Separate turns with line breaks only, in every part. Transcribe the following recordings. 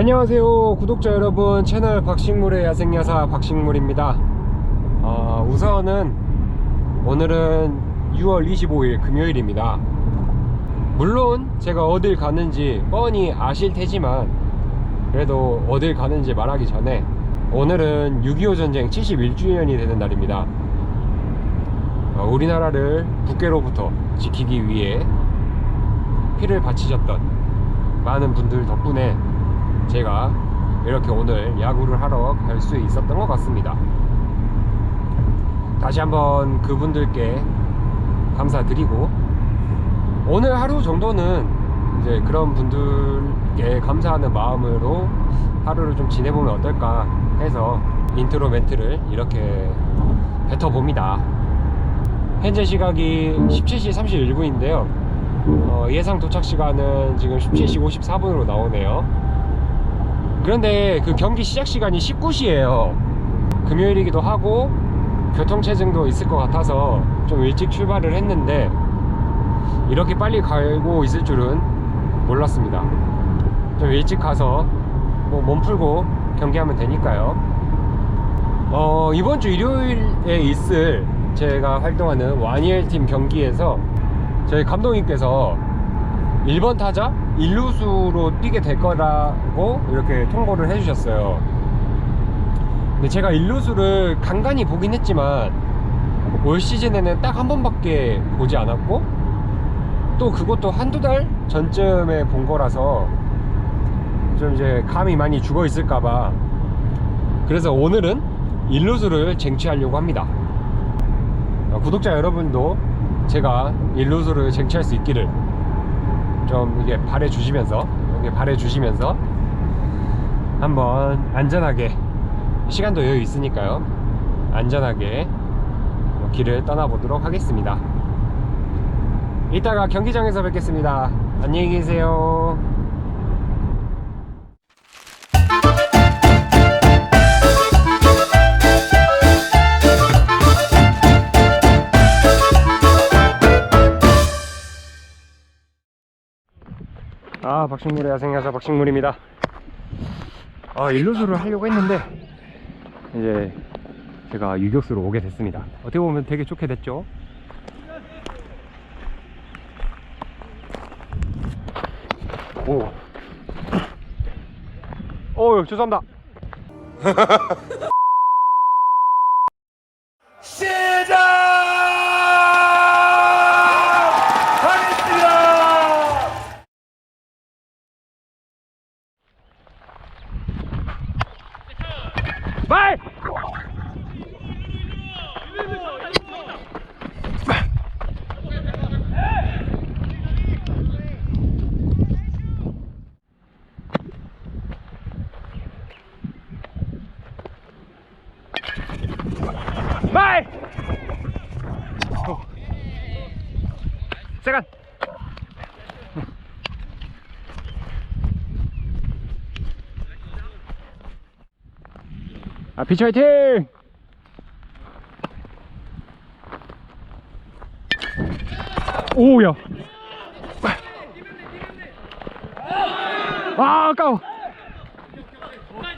안녕하세요 구독자 여러분. 채널 박식물의 야생야사 박식물입니다. 어, 우선은 오늘은 6월 25일 금요일입니다. 물론 제가 어딜 가는지 뻔히 아실 테지만 그래도 어딜 가는지 말하기 전에 오늘은 6.25 전쟁 71주년이 되는 날입니다. 어, 우리나라를 북괴로부터 지키기 위해 피를 바치셨던 많은 분들 덕분에 제가 이렇게 오늘 야구를 하러 갈 수 있었던 것 같습니다. 다시 한번 그분들께 감사드리고 오늘 하루 정도는 이제 그런 분들께 감사하는 마음으로 하루를 좀 지내보면 어떨까 해서 인트로 멘트를 이렇게 뱉어봅니다. 현재 시각이 17시 31분인데요. 어, 예상 도착 시간은 지금 17시 54분으로 나오네요. 그런데 그 경기 시작 시간이 19시예요. 금요일이기도 하고 교통체증도 있을 것 같아서 좀 일찍 출발을 했는데 이렇게 빨리 가고 있을 줄은 몰랐습니다. 좀 일찍 가서 뭐 몸 풀고 경기하면 되니까요. 어, 이번 주 일요일에 있을 제가 활동하는 와니엘 팀 경기에서 저희 감독님께서 1번 타자 1루수로 뛰게 될 거라고 이렇게 통보를 해주셨어요. 근데 제가 1루수를 간간히 보긴 했지만 올 시즌에는 딱 한 번밖에 보지 않았고 또 그것도 한두 달 전쯤에 본 거라서 좀 이제 감이 많이 죽어 있을까봐 그래서 오늘은 1루수를 쟁취하려고 합니다. 어, 구독자 여러분도 제가 1루수를 쟁취할 수 있기를 좀 이게 바래 주시면서 이게 바래 주시면서 한번 안전하게 시간도 여유 있으니까요. 안전하게 길을 떠나보도록 하겠습니다. 이따가 경기장에서 뵙겠습니다. 안녕히 계세요 아 박식물의 야생야사 박식물입니다. 아 일루수를 하려고 했는데 이제 제가 유격수로 오게 됐습니다. 어떻게 보면 되게 좋게 됐죠? 오. 오 죄송합니다 말! 말! 어. 세간! 아, 피치 화이팅! 오야. 아, 아까워.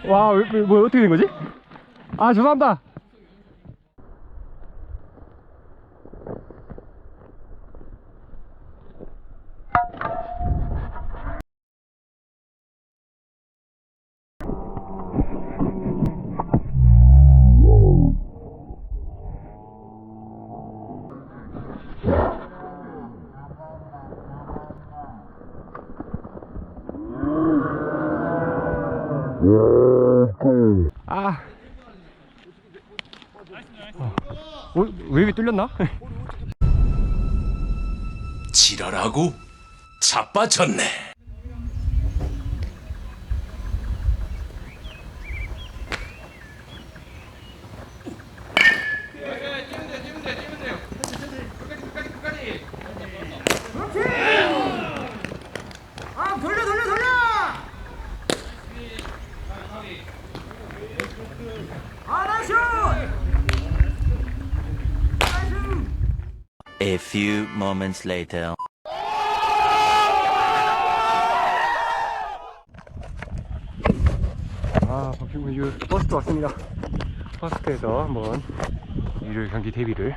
와, 왜, 왜, 뭐, 어떻게 된 거지? 아, 죄송합니다. 아. 어, 왜 뚫렸나?
지랄하고 자빠졌네.
아 돌려 돌려 돌려 아 나이스 나이스
A few moments later.
아, 박핑구 유 버스트 왔습니다. 버스트에서 한번 일요일 경기 대비를.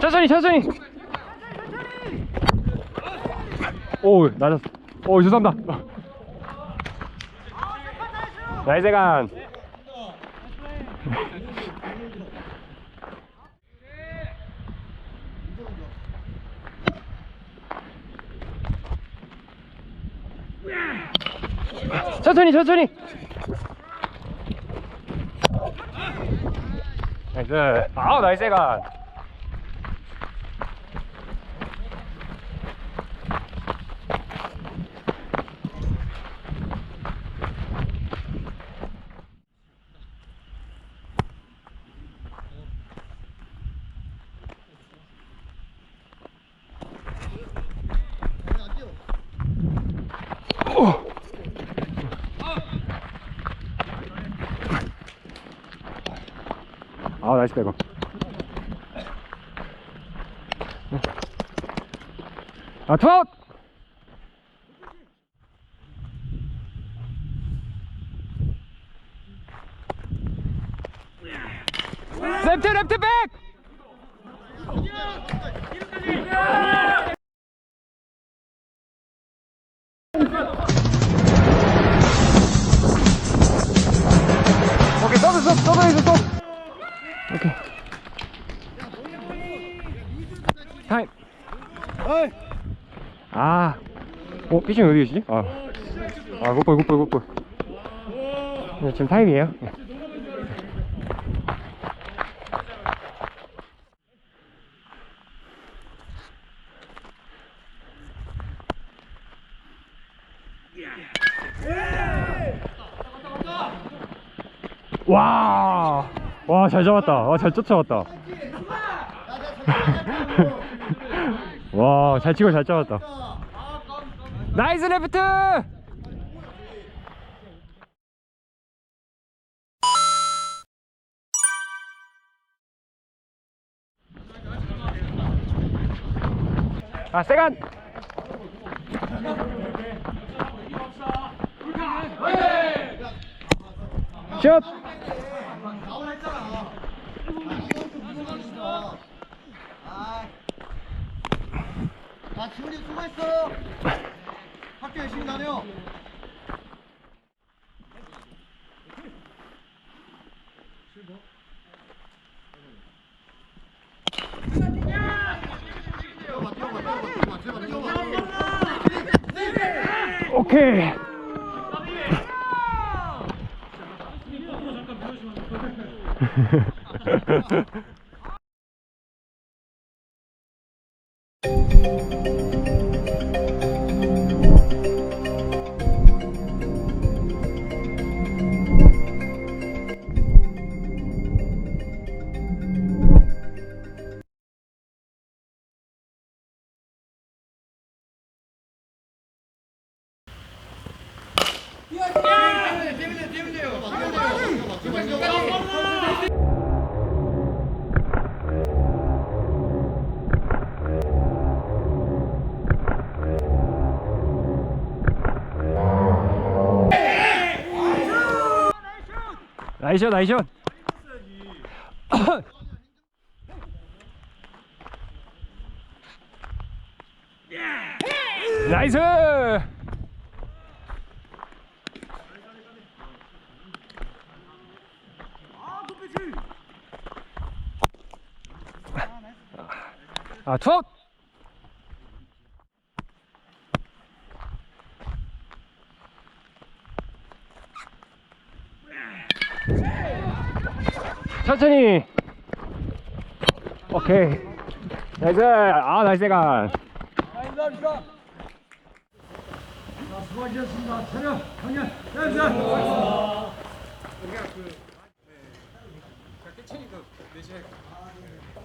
천천히, 천천히! 오, 낮았어. 오, 죄송합니다. 나이스 간. 천천히 천천히 나이스 아우 나이스 간 아 나이스 백업 아 투아웃 랩트 랩트 백 아. 어, 피칭 어디 계시지? 아. 아, 굿볼, 굿볼, 굿볼. 네, 지금 타임이에요. 네. 와, 와, 잘 잡았다. 와, 잘 쫓아왔다. 와, 잘 치고 잘 잡았다. 나이스 레프트! 아, 세간! 슛!
아 지훈이 수고했어 학교 열심히 다녀.
오케이. 나이샷, 나이샷. 나이스! 아, 투아웃! 천천히. 오케이. 나이스. 아 나이스 세간
수고하셨습니다. 차렷 형님 나이스 우리가 그 4개 채니까 4시 할까